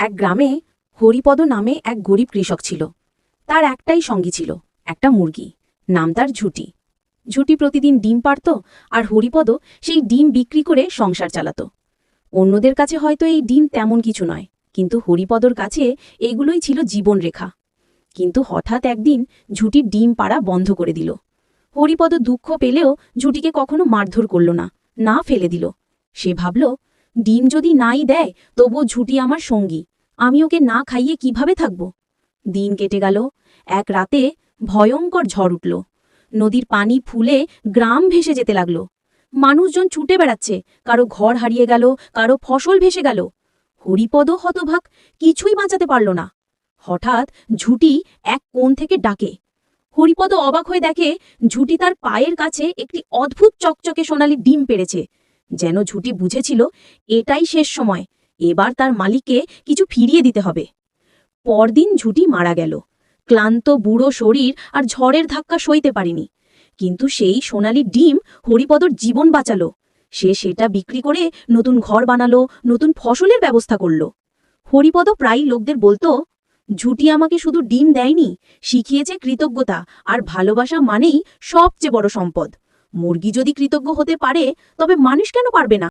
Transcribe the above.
এক গ্রামে হরিপদ নামে এক গরিব কৃষক ছিল। তার একটাই সঙ্গী ছিল, একটা মুরগি। নাম তার ঝুটি। ঝুটি প্রতিদিন ডিম পারত আর হরিপদ সেই ডিম বিক্রি করে সংসার চালাত। অন্যদের কাছে হয়তো এই ডিম তেমন কিছু নয়, কিন্তু হরিপদর কাছে এগুলোই ছিল জীবনরেখা কিন্তু হঠাৎ একদিন ঝুটির ডিম পাড়া বন্ধ করে দিল। হরিপদ দুঃখ পেলেও ঝুটিকে কখনো মারধর করল না না ফেলে দিল। সে ভাবল, ডিম যদি নাই দেয় তবু ঝুটি আমার সঙ্গী। আমি ওকে না খাইয়ে কীভাবে থাকব? দিন কেটে গেল, এক রাতে ভয়ঙ্কর ঝড় উঠল। নদীর পানি ফুলে গ্রাম ভেসে যেতে লাগল। মানুষজন ছুটে বেড়াচ্ছে, কারও ঘর হারিয়ে গেল, কারও ফসল ভেসে গেল। হরিপদ হতভাগ কিছুই বাঁচাতে পারল না। হঠাৎ ঝুটি এক কোণ থেকে ডাকে। হরিপদ অবাক হয়ে দেখে ঝুটি তার পায়ের কাছে একটি অদ্ভুত চকচকে সোনালি ডিম পেড়েছে। যেন ঝুটি বুঝেছিল, এটাই শেষ সময়। এবার তার মালিককে কিছু ফিরিয়ে দিতে হবে। পরদিন ঝুটি মারা গেল। ক্লান্ত বুড়ো শরীর আর ঝড়ের ধাক্কা সইতে পারেনি। কিন্তু সেই সোনালি ডিম হরিপদর জীবন বাঁচালো। সে সেটা বিক্রি করে নতুন ঘর বানালো, নতুন ফসলের ব্যবস্থা করল। হরিপদ প্রায়ই লোকদের বলতো, ঝুটি আমাকে শুধু ডিম দেয়নি, শিখিয়েছে কৃতজ্ঞতা, আর ভালোবাসা মানেই সবচেয়ে বড় সম্পদ। মুরগি যদি কৃতজ্ঞ হতে পারে, তবে মানুষ কেন পারবে না?